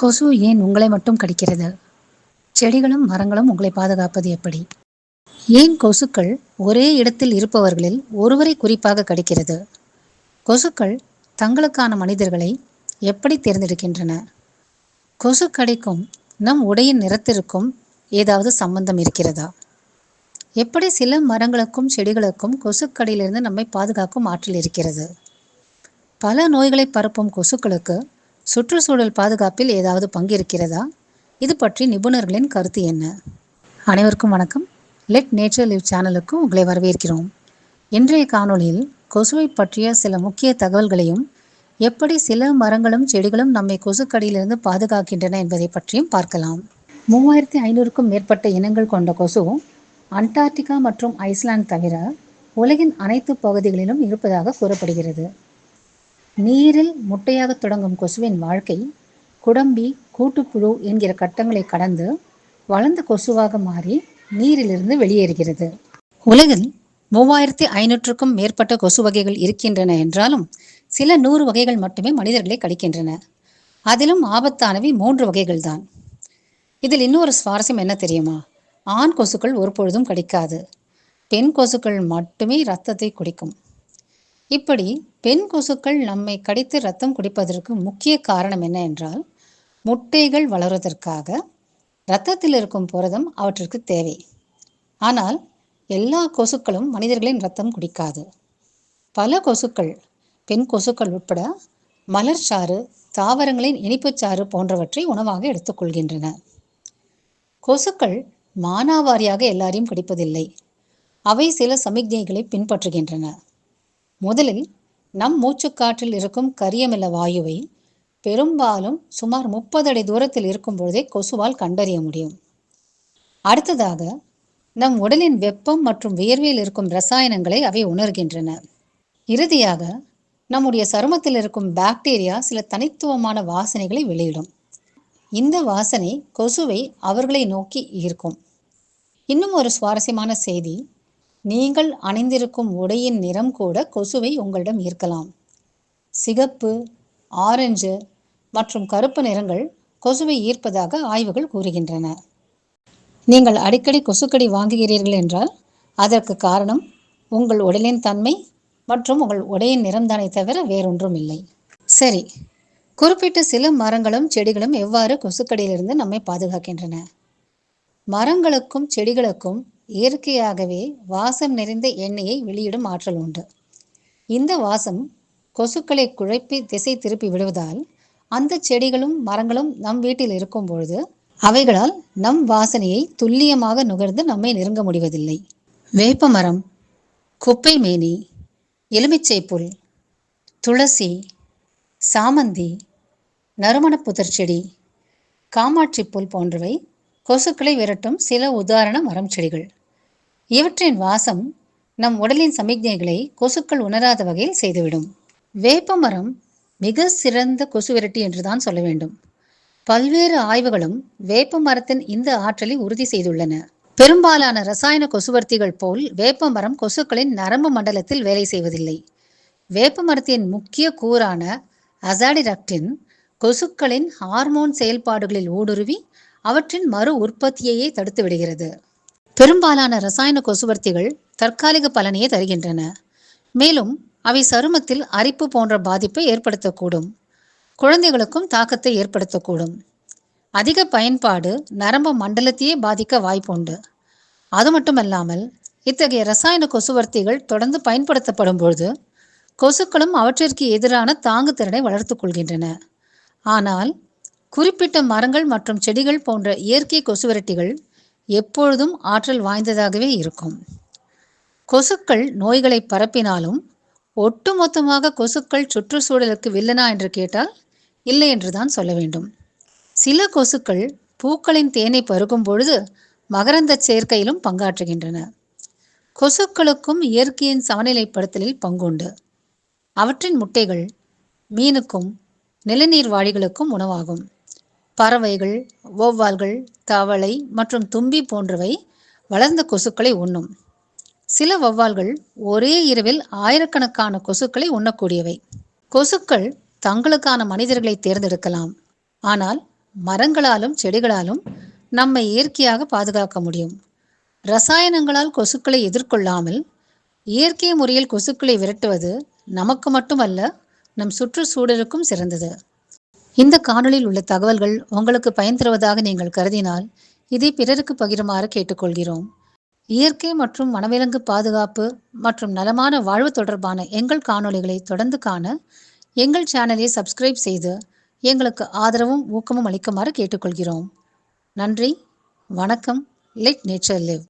கொசு ஏன் உங்களை மட்டும் கடிக்கிறது? செடிகளும் மரங்களும் உங்களை பாதுகாப்பது எப்படி? ஏன் கொசுக்கள் ஒரே இடத்தில் இருப்பவர்களில் ஒருவரை குறிப்பாக கடிக்கிறது? கொசுக்கள் தங்களுக்கான மனிதர்களை எப்படி தேர்ந்தெடுக்கின்றன? கொசு கடிக்கும் நம் உடையின் நிறத்திற்கும் ஏதாவது சம்பந்தம் இருக்கிறதா? எப்படி சில மரங்களுக்கும் செடிகளுக்கும் கொசுக்கடியிலிருந்து நம்மை பாதுகாக்கும் ஆற்றல் இருக்கிறது? பல நோய்களை பரப்பும் கொசுக்களுக்கு சுற்றுச்சூழல் பாதுகாப்பில் ஏதாவது பங்கு இருக்கிறதா இது பற்றி நிபுணர்களின் கருத்து என்ன? அனைவருக்கும் வணக்கம். லெட் நேச்சர் லிவ் சேனலுக்கு உங்களை வரவேற்கிறோம். இன்றைய காணொளியில் கொசுவை பற்றிய சில முக்கிய தகவல்களையும் எப்படி சில மரங்களும் செடிகளும் நம்மை கொசுக்கடியிலிருந்து பாதுகாக்கின்றன என்பதை பற்றியும் பார்க்கலாம். மூவாயிரத்தி ஐநூறுக்கும் மேற்பட்ட இனங்கள் கொண்ட கொசு அண்டார்டிகா மற்றும் ஐஸ்லாந்து தவிர உலகின் அனைத்து பகுதிகளிலும் இருப்பதாக கூறப்படுகிறது. நீரில் முட்டையாக தொடங்கும் கொசுவின் வாழ்க்கை குடம்பி கூட்டுப்புழு என்கிற கட்டங்களை கடந்து வளர்ந்த கொசுவாக மாறி நீரிலிருந்து வெளியேறுகிறது. உலகில் மூவாயிரத்தி ஐநூற்றுக்கும் மேற்பட்ட கொசு வகைகள் இருக்கின்றன என்றாலும் சில நூறு வகைகள் மட்டுமே மனிதர்களை கடிக்கின்றன. அதிலும் ஆபத்தானவை மூன்று வகைகள் தான். இதில் இன்னொரு சுவாரஸ்யம் என்ன தெரியுமா? ஆண் கொசுக்கள் ஒருபொழுதும் கடிக்காது. பெண் கொசுக்கள் மட்டுமே ரத்தத்தை குடிக்கும். இப்படி பெண் கொசுக்கள் நம்மை கடித்து ரத்தம் குடிப்பதற்கு முக்கிய காரணம் என்ன என்றால் முட்டைகள் வளர்வதற்காக இரத்தத்தில் இருக்கும் புரதம் அவற்றிற்கு தேவை. ஆனால் எல்லா கொசுக்களும் மனிதர்களின் ரத்தம் குடிக்காது. பல கொசுக்கள் பெண் கொசுக்கள் உட்பட மலர்ச்சாறு தாவரங்களின் இனிப்புச்சாறு போன்றவற்றை உணவாக எடுத்துக்கொள்கின்றன. கொசுக்கள் மானாவாரியாக எல்லாரையும் கடிப்பதில்லை. அவை சில சமிக்ஞைகளை பின்பற்றுகின்றன. முதலில் நம் மூச்சுக்காற்றில் இருக்கும் கரியமில வாயுவை பெரும்பாலும் சுமார் முப்பது அடி தூரத்தில் இருக்கும் பொழுதே கொசுவால் கண்டறிய முடியும். அடுத்ததாக நம் உடலின் வெப்பம் மற்றும் வியர்வையில் இருக்கும் ரசாயனங்களை அவை உணர்கின்றன. இறுதியாக நம்முடைய சருமத்தில் இருக்கும் பாக்டீரியா சில தனித்துவமான வாசனைகளை வெளியிடும். இந்த வாசனை கொசுவை அவர்களை நோக்கி ஈர்க்கும். இன்னும் ஒரு சுவாரஸ்யமான செய்தி நீங்கள் அணிந்திருக்கும் உடையின் நிறம் கூட கொசுவை உங்களிடம் ஈர்க்கலாம். சிகப்பு ஆரஞ்சு மற்றும் கருப்பு நிறங்கள் கொசுவை ஈர்ப்பதாக ஆய்வுகள் கூறுகின்றன. நீங்கள் அடிக்கடி கொசுக்கடி வாங்குகிறீர்கள் என்றால் அதற்கு காரணம் உங்கள் உடலின் தன்மை மற்றும் உங்கள் உடையின் நிறம்தானே தவிர வேறொன்றும் இல்லை சரி குறிப்பிட்ட சில மரங்களும் செடிகளும் எவ்வாறு கொசுக்கடியிலிருந்து நம்மை பாதுகாக்கின்றன? மரங்களுக்கும் செடிகளுக்கும் இயற்கையாகவே வாசம் நிறைந்த எண்ணெயை வெளியிடும் ஆற்றல் உண்டு. இந்த வாசம் கொசுக்களை குழைப்பி திசை திருப்பி விடுவதால் அந்த செடிகளும் மரங்களும் நம் வீட்டில் இருக்கும் பொழுது அவைகளால் நம் வாசனையை துல்லியமாக நுகர்ந்து நம்மை நெருங்க முடிவதில்லை. வேப்ப மரம் குப்பை மேனி எலுமிச்சை புல் துளசி சாமந்தி நறுமணப் புதர் செடி காமாட்சி புல் போன்றவை கொசுக்களை விரட்டும் சில உதாரண மரம் செடிகள். இவற்றின் வாசம் நம் உடலின் சமிக்ஞைகளை கொசுக்கள் உணராத வகையில் செய்துவிடும். வேப்ப மரம் மிக சிறந்த கொசு விரட்டி என்றுதான் சொல்ல வேண்டும். பல்வேறு ஆய்வுகளும் வேப்ப மரத்தின் இந்த ஆற்றலை உறுதி செய்துள்ளன. பெரும்பாலான ரசாயன கொசுவர்த்திகள் போல் வேப்ப மரம் கொசுக்களின் நரம்பு மண்டலத்தில் வேலை செய்வதில்லை. வேப்ப மரத்தின் முக்கிய கூறான அசாடிரக்டின் கொசுக்களின் ஹார்மோன் செயல்பாடுகளில் ஊடுருவி அவற்றின் மறு உற்பத்தியையே தடுத்து விடுகிறது. பெரும்பாலான ரசாயன கொசுவர்த்திகள் தற்காலிக பலனையே தருகின்றன. மேலும் அவை சருமத்தில் அரிப்பு போன்ற பாதிப்பை ஏற்படுத்தக்கூடும். குழந்தைகளுக்கும் தாக்கத்தை ஏற்படுத்தக்கூடும். அதிக பயன்பாடு நரம்பு மண்டலத்தையே பாதிக்க வாய்ப்புண்டு. அது மட்டுமல்லாமல் இத்தகைய ரசாயன கொசுவர்த்திகள் தொடர்ந்து பயன்படுத்தப்படும் பொழுது கொசுக்களும் அவற்றிற்கு எதிரான தாங்கு திறனை வளர்த்து கொள்கின்றன. ஆனால் குறிப்பிட்ட மரங்கள் மற்றும் செடிகள் போன்ற இயற்கை கொசுவரட்டிகள் எப்பொழுதும் ஆற்றல் வாய்ந்ததாகவே இருக்கும். கொசுக்கள் நோய்களை பரப்பினாலும் ஒட்டுமொத்தமாக கொசுக்கள் சுற்றுச்சூழலுக்கு வில்லனா என்று கேட்டால் இல்லை என்றுதான் சொல்ல வேண்டும். சில கொசுக்கள் பூக்களின் தேனை பருகும் பொழுது மகரந்த சேர்க்கையிலும் பங்காற்றுகின்றன. கொசுக்களுக்கும் இயற்கையின் சமநிலைப்படுத்தலில் பங்குண்டு. அவற்றின் முட்டைகள் மீனுக்கும் நிலநீர் வாழிகளுக்கும் உணவாகும். பறவைகள் ஒவ்வால்கள் தவளை மற்றும் தும்பி போன்றவை வளர்ந்த கொசுக்களை உண்ணும். சில வௌவால்கள் ஒரே இரவில் ஆயிரக்கணக்கான கொசுக்களை உண்ணக்கூடியவை. கொசுக்கள் தங்களுக்கான மனிதர்களை தேர்ந்தெடுக்கலாம். ஆனால் மரங்களாலும் செடிகளாலும் நம்மை இயற்கையாக பாதுகாக்க முடியும். ரசாயனங்களால் கொசுக்களை எதிர்கொள்ளாமல் இயற்கை முறையில் கொசுக்களை விரட்டுவது நமக்கு மட்டுமல்ல நம் சுற்றுச்சூழலுக்கும் சிறந்தது. இந்த காணொளியில் உள்ள தகவல்கள் உங்களுக்கு பயன் தருவதாக நீங்கள் கருதினால் இதை பிறருக்கு பகிருமாறு கேட்டுக்கொள்கிறோம். இயற்கை மற்றும் வனவிலங்கு பாதுகாப்பு மற்றும் நலமான வாழ்வு தொடர்பான எங்கள் காணொளிகளை தொடர்ந்து காண எங்கள் சேனலை சப்ஸ்கிரைப் செய்து எங்களுக்கு ஆதரவும் ஊக்கமும் அளிக்குமாறு கேட்டுக்கொள்கிறோம். நன்றி வணக்கம் லெட் நேச்சர் லிவ்.